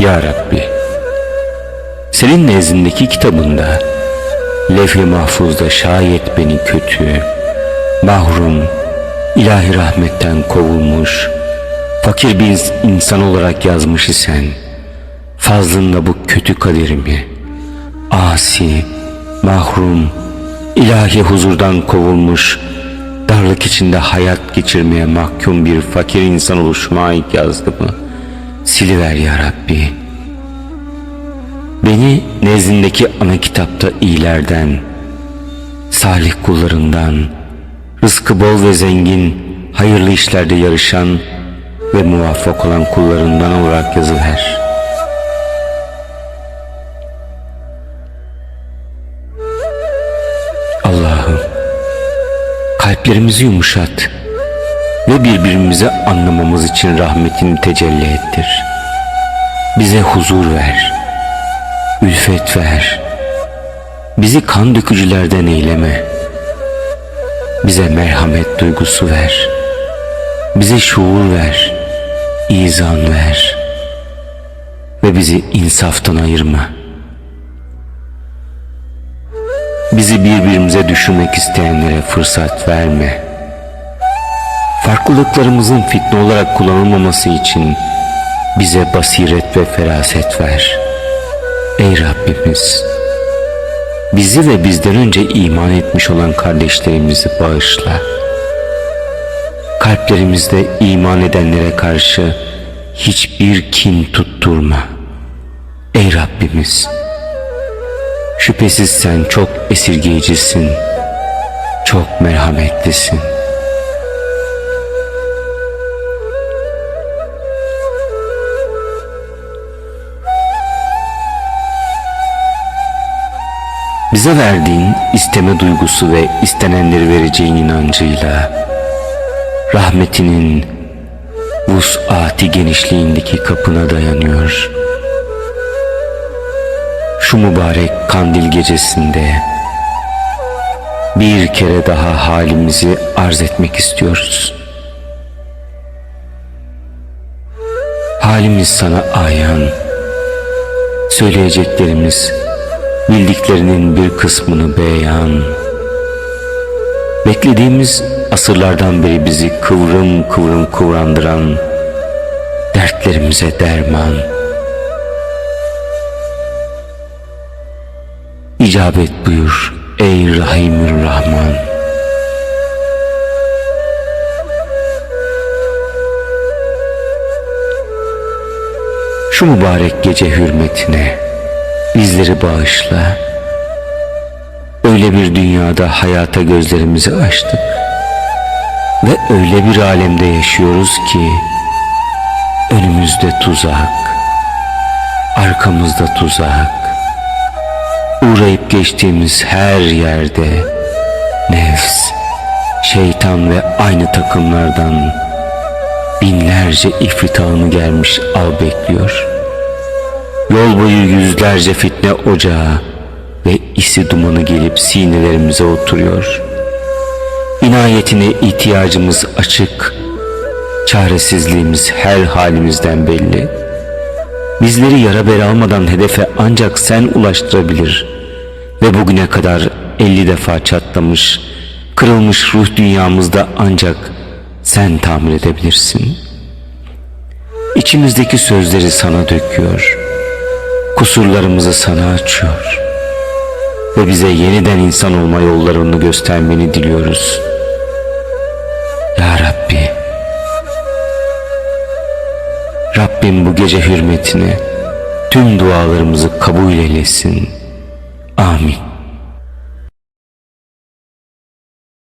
Ya Rabbi, senin nezdindeki kitabında, levh-i mahfuzda şayet beni kötü, mahrum, ilahi rahmetten kovulmuş, fakir bir insan olarak yazmış isen, fazlınla bu kötü kaderimi, asi, mahrum, ilahi huzurdan kovulmuş, darlık içinde hayat geçirmeye mahkum bir fakir insan oluşuma ait yazdığımı siliver ya Rabbi. Beni nezdindeki ana kitapta iyilerden, salih kullarından, rızkı bol ve zengin, hayırlı işlerde yarışan ve muvaffak olan kullarından olarak yazıver. Allah'ım kalplerimizi yumuşat ve birbirimizi anlamamız için rahmetini tecelli ettir. Bize huzur ver, ülfet ver, bizi kan dökücülerden eyleme, bize merhamet duygusu ver, bize şuur ver, izan ver ve bizi insaftan ayırma. Bizi birbirimize düşürmek isteyenlere fırsat verme. Farklılıklarımızın fitne olarak kullanılmaması için bize basiret ve feraset ver. Ey Rabbimiz! Bizi ve bizden önce iman etmiş olan kardeşlerimizi bağışla. Kalplerimizde iman edenlere karşı hiçbir kin tutturma. Ey Rabbimiz! Şüphesiz sen çok esirgeyicisin, çok merhametlisin. Bize verdiğin isteme duygusu ve istenenleri vereceğin inancıyla rahmetinin vus'ati genişliğindeki kapına dayanıyor. Şu mübarek kandil gecesinde bir kere daha halimizi arz etmek istiyoruz. Halimiz sana ayan, söyleyeceklerimiz bildiklerinin bir kısmını beyan. Beklediğimiz asırlardan beri bizi kıvrım kıvrım kıvrandıran dertlerimize derman. İcabet buyur ey Rahimül Rahman. Şu mübarek gece hürmetine bizleri bağışla. Öyle bir dünyada hayata gözlerimizi açtık ve öyle bir alemde yaşıyoruz ki önümüzde tuzak, arkamızda tuzak, uğrayıp geçtiğimiz her yerde nefs, şeytan ve aynı takımlardan binlerce ifrit gelmiş al bekliyor. Yol boyu yüzlerce fitne ocağı ve isi dumanı gelip sinelerimize oturuyor. İnayetine ihtiyacımız açık, çaresizliğimiz her halimizden belli. Bizleri yara bere almadan hedefe ancak sen ulaştırabilir ve bugüne kadar elli defa çatlamış, kırılmış ruh dünyamızda ancak sen tamir edebilirsin. İçimizdeki sözleri sana döküyor, kusurlarımızı sana açıyor ve bize yeniden insan olma yollarını göstermeni diliyoruz. Ya Rabbi, Rabbim bu gece hürmetine tüm dualarımızı kabul eylesin. Amin.